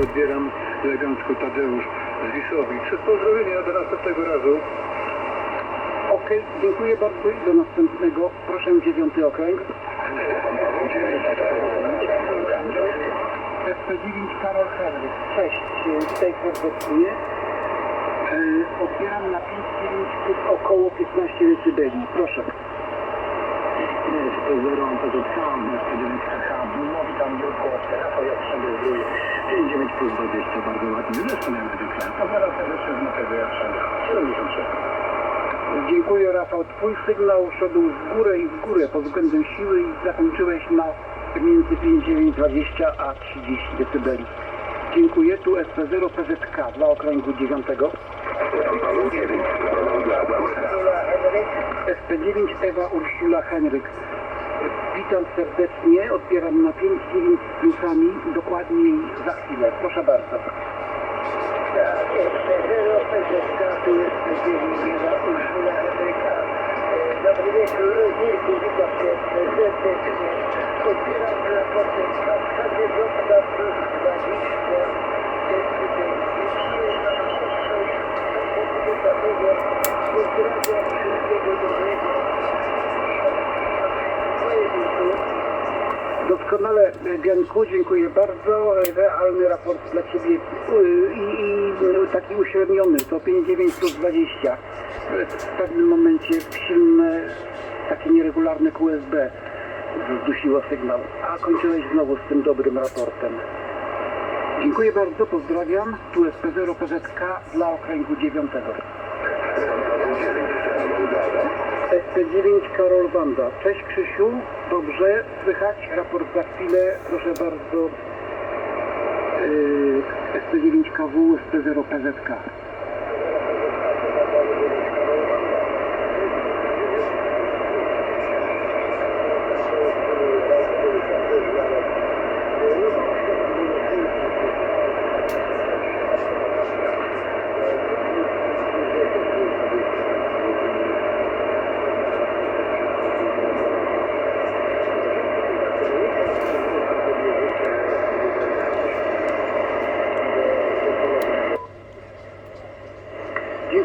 odbieram elegancko Tadeusz z Wisowicz. Pozdrowienia do następnego razu. Okej, dziękuję bardzo i do następnego. Proszę dziewiąty okręg. SP9 Karol Henryk. Cześć, e, tutaj serdecznie. E, Otwieram na 5,9 plus około 15 dB. Proszę. SP0 PZK, SP9 KH, mówi tam Jurko, Rafał Jastrzębie 59 plus 20, bardzo ładnie. Zresztą jak zwykle. A zaraz serdecznie z Mateusz Jastrzębia. 73. Dziękuję Rafał. Twój sygnał szedł w górę i w górę pod względem siły i zakończyłeś na między 5,920 a 30 dB. Dziękuję. Tu SP0 PZK dla okręgu 9. SP9 Ewa Ursula Henryk. Witam serdecznie. Odbieram na 5,9 plusami. Dokładniej za chwilę. Proszę bardzo. Dobry wieczór, Mirku, witam Cię serdecznie. Otwieram raporty Kaskadzie Ząbka plus 20 Pozdrawiam wszystkiego dobrego. Moje dziękuję. Doskonale, Bianku, dziękuję bardzo. Realny raport dla Ciebie y, i, i taki uśredniony, to 5,9 plus 20. W pewnym momencie silne, takie nieregularne QSB zdusiło sygnał, a kończyłeś znowu z tym dobrym raportem. Dziękuję bardzo, pozdrawiam. Tu SP0 PZK dla okręgu 9. 9 Karol Wanda. Cześć Krzysiu, dobrze słychać? Raport za chwilę, proszę bardzo. Yy, ST9KW, ST0PZK.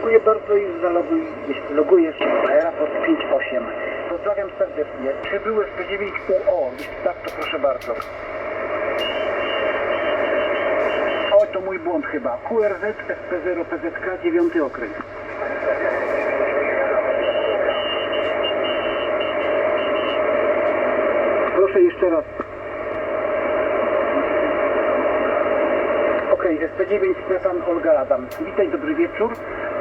Dziękuję bardzo i zaloguj, jeśli logujesz się na raport 5.8. Pozdrawiam serdecznie. Przybyły SP9 UO, jeśli tak, to proszę bardzo. O, to mój błąd chyba. QRZ SP0 PZK 9 okręg. Proszę jeszcze raz. Okej, SP9 Stefan Olga Adam. Witaj, dobry wieczór.